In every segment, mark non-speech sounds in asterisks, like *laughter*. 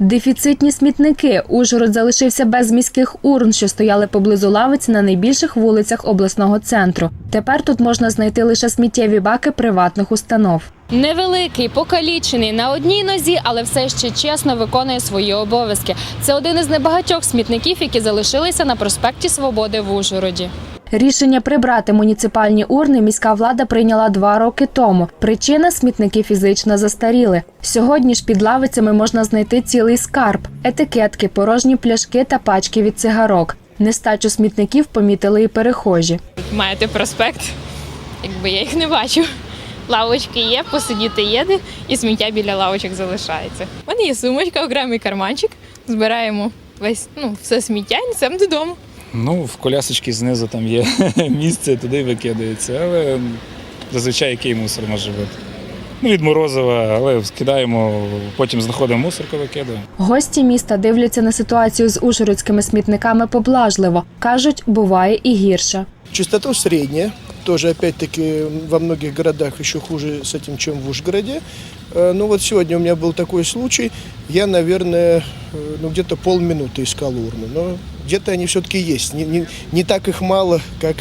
Дефіцитні смітники. Ужгород залишився без міських урн, що стояли поблизу лавиць на найбільших вулицях обласного центру. Тепер тут можна знайти лише сміттєві баки приватних установ. Невеликий, покалічений на одній нозі, але все ще чесно виконує свої обов'язки. Це один із небагатьох смітників, які залишилися на проспекті Свободи в Ужгороді. Рішення прибрати муніципальні урни міська влада прийняла два роки тому. Причина смітники фізично застаріли. Сьогодні ж під лавицями можна знайти цілий скарб: етикетки, порожні пляшки та пачки від цигарок. Нестачу смітників помітили і перехожі. маєте проспект, якби я їх не бачу. Лавочки є, посидіти є, де, і сміття біля лавочок залишається. У мене є сумочка, окремий карманчик. Збираємо весь ну, все сміття і несемо додому. Ну, в колясочці знизу там є *laughs* місце, туди викидається, але зазвичай який мусор може бути. Ну, від Морозова, але скидаємо, потім знаходимо мусорку, викидаємо. Гості міста дивляться на ситуацію з ужгородськими смітниками поблажливо. кажуть, буває і гірше. Чистота средняя, тоже опять-таки во многих городах еще хуже с этим, чем в Ужгороде. Э, Ну вот сегодня у меня был такой случай, я, наверное, э, ну где-то полминуты искал урны, но где-то они все-таки есть, не, не, не так их мало, как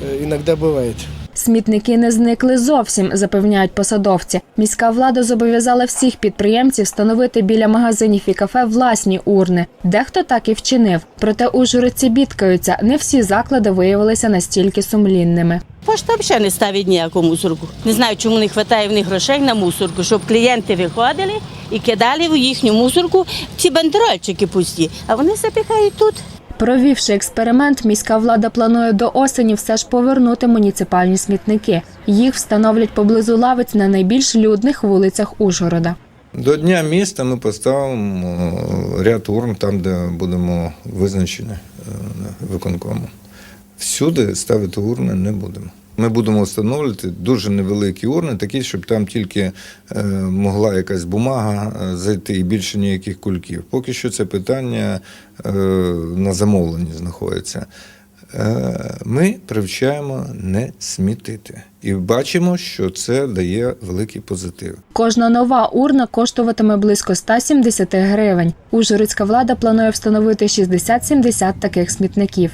э, иногда бывает. Смітники не зникли зовсім, запевняють посадовці. Міська влада зобов'язала всіх підприємців встановити біля магазинів і кафе власні урни. Дехто так і вчинив. Проте ужгородці бідкаються. Не всі заклади виявилися настільки сумлінними. Пошта взагалі не ставить ніяку мусорку. Не знаю, чому не вистачає в них грошей на мусорку, щоб клієнти виходили і кидали в їхню мусорку ці бандерольчики пусті, а вони запіхають тут. Провівши експеримент, міська влада планує до осені все ж повернути муніципальні смітники. Їх встановлять поблизу лавиць на найбільш людних вулицях Ужгорода. До Дня міста ми поставимо ряд урн там, де будемо визначені е, виконкому. Всюди ставити урни не будемо. Ми будемо встановлювати дуже невеликі урни, такі, щоб там тільки е, могла якась бумага е, зайти і більше ніяких кульків. Поки що це питання е, на замовленні знаходиться. Ми привчаємо не смітити і бачимо, що це дає великий позитив. Кожна нова урна коштуватиме близько 170 гривень. Ужгородська влада планує встановити 60-70 таких смітників.